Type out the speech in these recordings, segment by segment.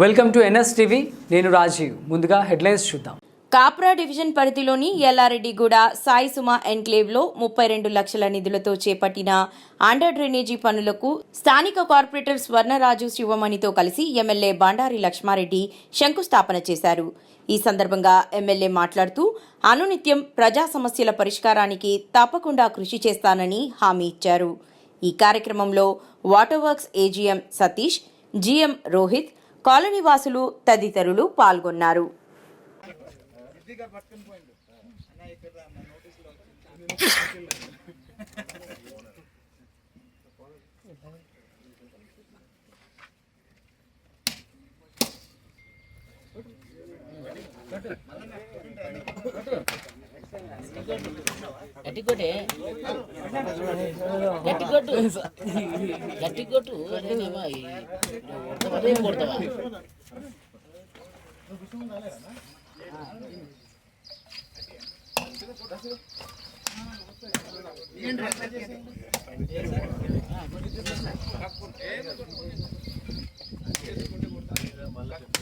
Welcome to NS TV. నేను రాజీవ్. ముందుగా headlines చూద్దాం. కాప్రా డివిజన్ పరిధిలోని ఎల్లారెడ్డిగూడ సాయి సుమ ఎన్క్లేవ్లో ముప్పై రెండు లక్షల నిధులతో చేపట్టిన అండర్ డ్రైనేజీ పనులకు స్థానిక కార్పొరేటర్ స్వర్ణరాజు శివమణితో కలిసి ఎమ్మెల్యే బండారి లక్ష్మారెడ్డి శంకుస్థాపన చేశారు. ఈ సందర్భంగా ఎమ్మెల్యే మాట్లాడుతూ అనునిత్యం ప్రజా సమస్యల పరిష్కారానికి తప్పకుండా కృషి చేస్తానని హామీ ఇచ్చారు. ఈ కార్యక్రమంలో water works AGM Satish GM Rohit colony వాసులు తదితరులు పాల్గొన్నారు Thank you. గట్టి కొట్టు గట్టి కొట్టు కొడతావా? రేపు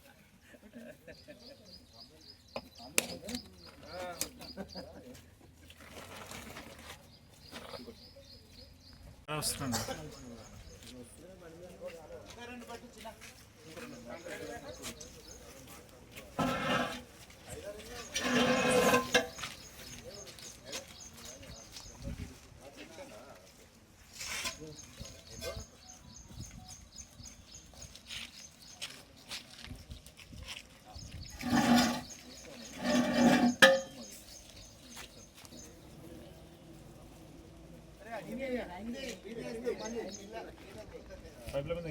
వస్తుంది. పైపుల మీద